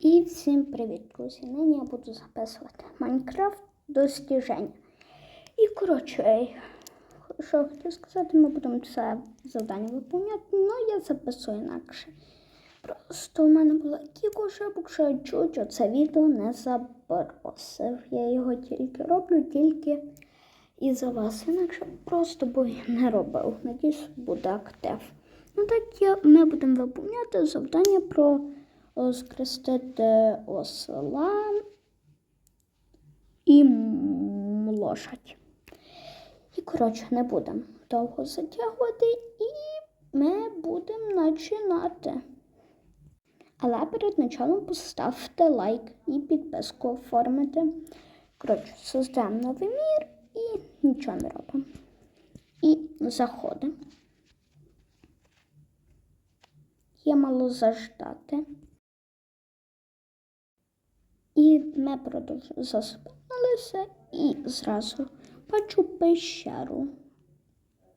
І всім привіт, друзі! Нині я буду записувати Майнкрафт достіження. І коротше, що хотів сказати, ми будемо це завдання виповняти, але я записую інакше. Просто у мене була кілька ошибок, що я чуть оце відео не забросив. Я його тільки роблю, тільки і за вас. Інакше просто бо я не робив. Надіюсь, буде актив. Ну так я, ми будемо виповняти завдання про скрестити осла і лошадь. І, коротше, не будемо довго затягувати, і ми будемо починати. Але перед началом поставте лайк і підписку оформити. Коротше, создаємо новий мір і нічого не робимо. І заходимо. Є мало заждати. І ми продовжуємо заспалися і зразу бачу пещеру.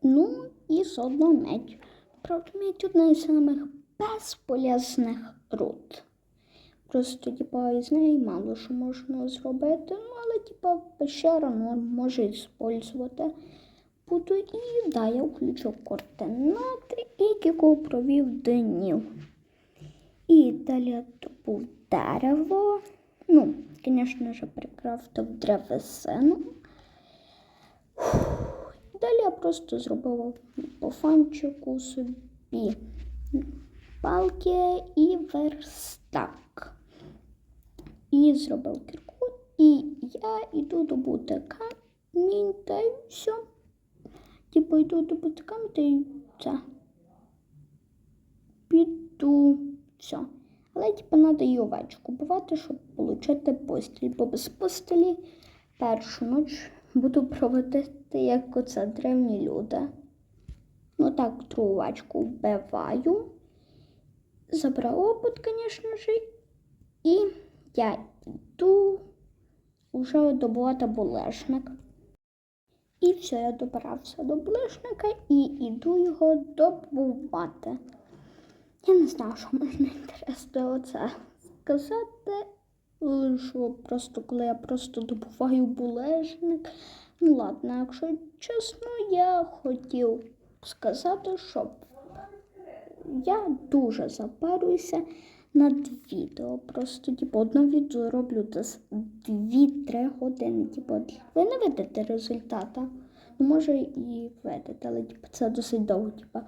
Ну і заодно медь. Правда, медь одна із самих безполезних руд. Просто, типа, із неї мало що можна зробити, ну, але, типа, пещера ну, може використовувати. Буду і да, я включу координати кілька провів днів. І далі то був дерево. Ну, звісно ж, прикрафтив древесину. Далі я просто зробила по фанчику собі палки і верстак. І зробив кірку. І я йду добути камінь та й все. Типу йду добути камінь та й це. Піду все. Але типу треба і овечку купувати, щоб отримати постіль. Бо без постелі першу ніч буду проводити, як оце древні люди. Ну так, другу овечку вбиваю. Забрав опит, звісно ж. І я йду вже добувати булешник. І все, я добрався до булешника і йду його добувати. Я не знаю, що можна інтересно оце сказати. Що просто коли я просто добуваю булежник. Ну ладно, якщо чесно, я хотів сказати, що я дуже запарююся над відео. Просто типу, одне відео роблю десь 2-3 години. Типу, ви не видите результата. Ну, може і видите, але типу, це досить довго. Типу.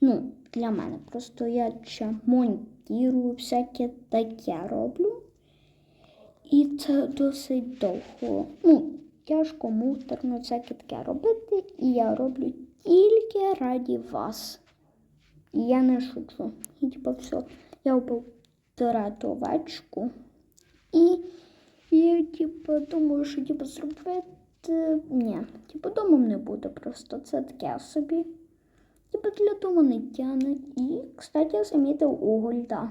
Ну, для мене. Просто я ще монтірую, всяке таке роблю. І це досить довго. Ну, тяжко, муторно, всяке таке робити. І я роблю тільки раді вас. Я не шучу. І типу все. Я вбив овечку. І я, типу, думаю, що типу, зробити. Ні, типу, домом не буде просто. Це таке собі. Типу для дому не тяне. І, кстати, я замітив уголь, да.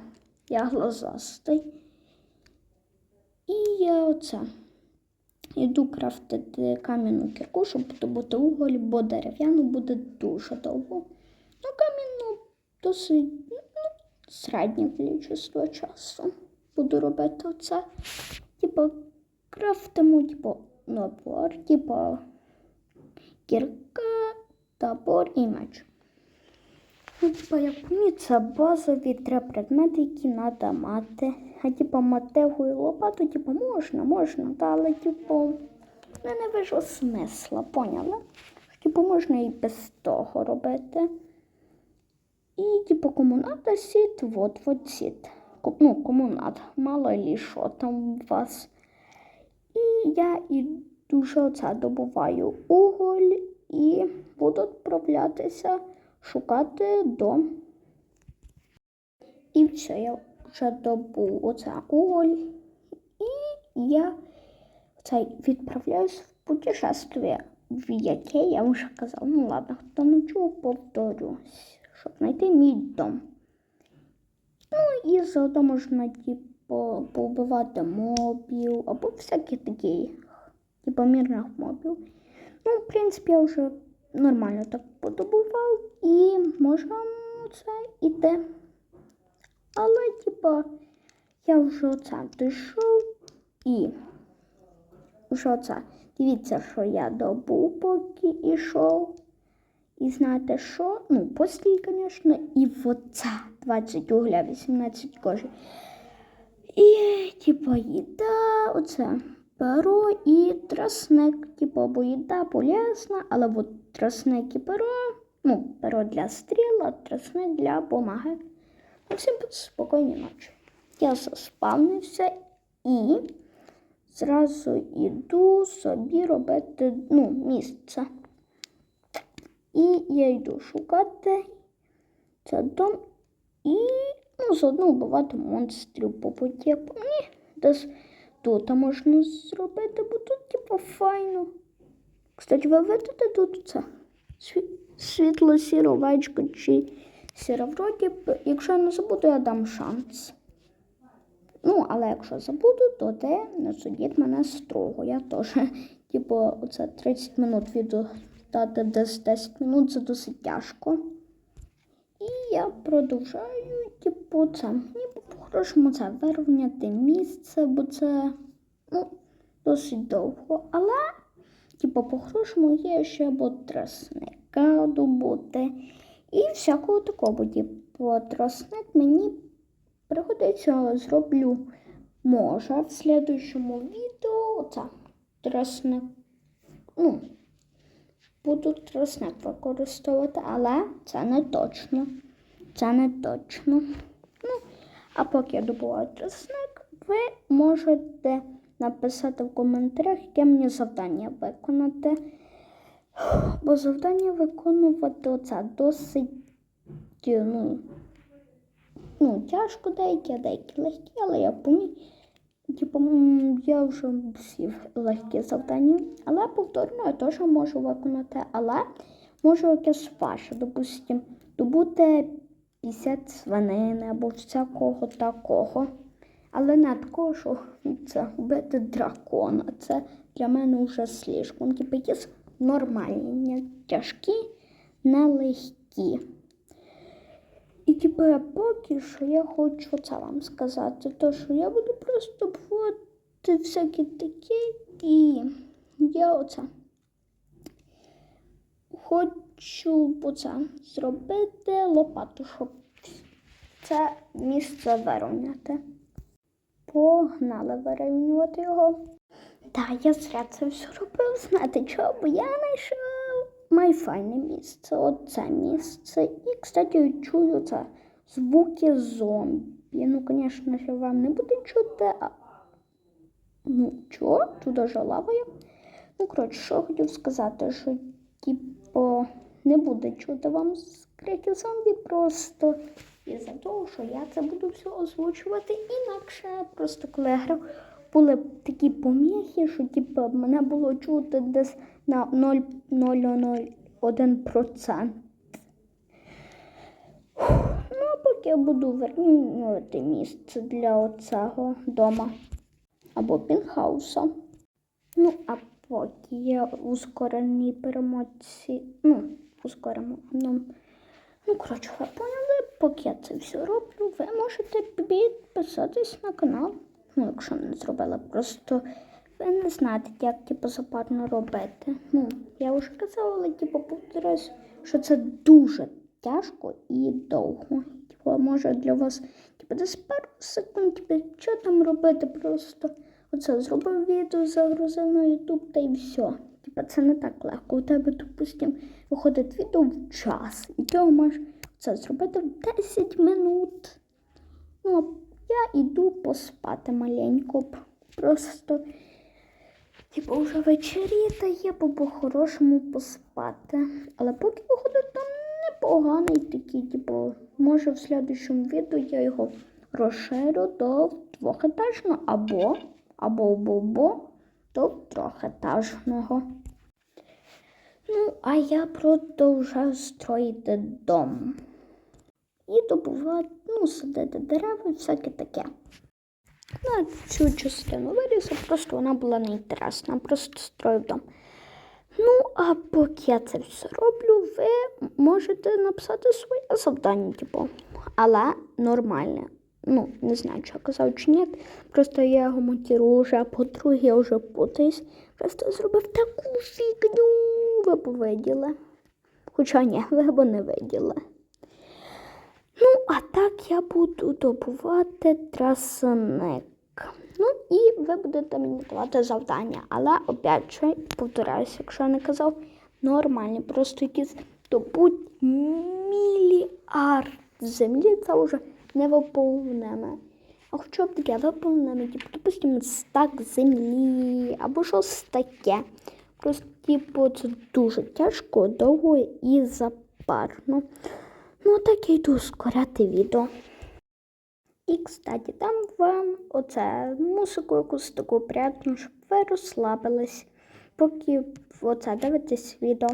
Я глазастий. Я оце. Іду крафтити кам'яну кірку, щоб добути уголь, бо дерев'яну буде дуже довго. Ну, кам'яну досить ну, середнє кількість часу. Буду робити оце. Типу, крафтимо, типу, набор, типу, кірка, табор і меч. Ну, типа, як по мені, це базові три предмети, які треба мати. А типа мотегу і лопату, типа, можна, можна, та, але типу, я не вижу смисла, поняла? Типу, можна і без того робити. І, типу, кому надо сіт, вот, вот сіт. Ну, кому надо, мало лі що там у вас. І я і дуже оце добуваю уголь і буду відправлятися шукати дом. І все, я вже добув оце уголь. І я це відправляюсь в путешествие, в яке я вже казав. Ну ладно, хто не чув, повторюсь, щоб знайти мій дом. Ну і заодно можна, типу, повбивати мобів або всякі такі, типу, мирних мобів. Ну, в принципі, я вже нормально так подобував і можна це іти. Але, типа, я вже оце дійшов і вже оце. Дивіться, що я добув, поки йшов. І знаєте що? Ну, постіль, звісно, і оце 20 угля, 18 кожі. І, типу, їда, оце перо і тросник. Типу, бо їда полезна, але от тросник і перо, ну, перо для стріл, а тросник для бумаги. Ну, всім спокійної ночі. Я заспавнився і зразу йду собі робити ну, місце. І я йду шукати це дом і ну, заодно вбивати монстрів по путі. По мені десь тут можна зробити, бо тут типу файно. Кстати, ви видите тут це сві- світло сіра овечка чи сіра вроді, якщо я не забуду, я дам шанс. Ну, але якщо забуду, то те не судіть мене строго. Я теж, типу, оце 30 минут відео десь 10 минут це досить тяжко. І я продовжаю, типу, це. По-хорошому це вирівняти місце, бо це ну, досить довго. Але, типу, по-хорошому є ще або добути. І всякого такого, типу, тросник мені пригодиться, зроблю, може, в слідуючому відео це тросник. Ну, буду тросник використовувати, але це не точно. Це не точно. Ну, а поки я добуваю тросник, ви можете написати в коментарях, яке мені завдання виконати. Бо завдання виконувати оце досить ну, ну, тяжко деякі, а деякі легкі, але я помі... Типу, я вже всі легкі завдання. Але повторно я теж можу виконати, але можу якесь ваше, допустим, добути 50 свинини або всякого такого. Але не такого, що це вбити дракона. Це для мене вже слишком. Типу, є нормальні, тяжкі, не легкі. І типу, поки що я хочу це вам сказати, то що я буду просто обводити всякі такі, і я оце хочу оце зробити лопату, щоб це місце вирівняти. Погнали вирівнювати його. Так, я зря це все робив, знаєте чого, бо я знайшов майфайне місце, оце місце. І, кстати, чую це звуки зомбі. Ну, звісно, що вам не буде чути. А... Ну, чого? Тут даже лава є. Ну, коротше, що хотів сказати, що, типу, не буде чути вам скрики зомбі просто із-за того, що я це буду все озвучувати інакше. Просто коли я грав, були такі поміхи, що типу, мене було чути десь на 0,001%. Ну, а поки я буду вирівнювати місце для оцього дома або пінхауса. Ну, а поки я у скореній ну, у ну, ну, коротше, ви поняли, поки я це все роблю, ви можете підписатись на канал. Ну, якщо не зробила, просто ви не знаєте, як типу, запарно робити. Ну, я вже казала, але типу, повторюсь, що це дуже тяжко і довго. Типу, може для вас типу, десь пару секунд, типу, що там робити, просто оце зробив відео, загрузив на YouTube та й все. Типу, це не так легко. У тебе, допустим, виходить відео в час, і ти можеш це зробити в 10 минут. Ну, я йду поспати маленько. Просто, типу, вже вечеріє, бо по-хорошому поспати. Але поки виходить там непоганий такий, типу, може в слідчому відео я його розширю до двохетажного або, або, або, або до трьохетажного. Ну, а я продовжую строїти дом. І добувати, ну, садити дерева і всяке таке. На цю частину вирізав, просто вона була неінтересна, просто строїв дом. Ну, а поки я це все роблю, ви можете написати своє завдання, типу, але нормальне. Ну, не знаю, чи я казав чи ні. Просто я його монтирую вже по-друге, я вже путаюсь. Просто зробив таку фігню. Ви б виділи. Хоча ні, ви б не виділи. Ну, а так я буду добувати трасник. Ну і ви будете мені давати завдання. Але опять же, повторяюся, якщо я не казав, нормальні, просто якісь добуть мільярд землі, це вже не виповнене. А хоча б таке виповнене, типу, допустимо, стак землі або щось таке. Просто, типу, це дуже тяжко, довго і запарно. Ну, так я йду скоряти відео. І, кстати, дам вам оце музику якусь таку приятну, щоб ви розслабились, поки оце дивитесь відео.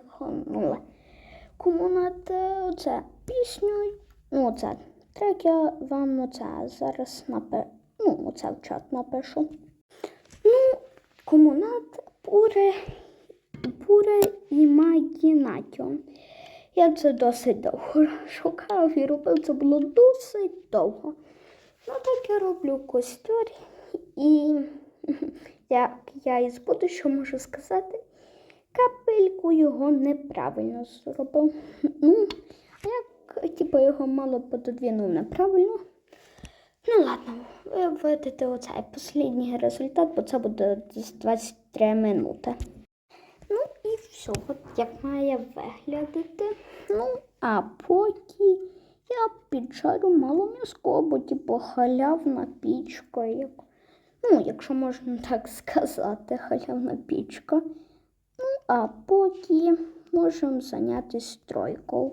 Віддихнула. Кому надо оце пісню, ну оце трек я вам оце зараз напишу, ну оце в чат напишу. Ну, кому надо, пуре, пуре імагінаціон. Я це досить довго шукав і робив, це було досить довго. Ну так я роблю костюр і як я із будущого можу сказати, капельку його неправильно зробив. Ну, як типу, його мало пододвинув неправильно. Ну ладно, ви видите оцей останній результат, бо це буде десь 23 минути. Ну і все, от як має виглядати. Ну, а поки я піджарю мало м'язко, бо типу халявна пічка. Як... Ну, якщо можна так сказати, халявна пічка. А поки можемо зайнятися стройкою.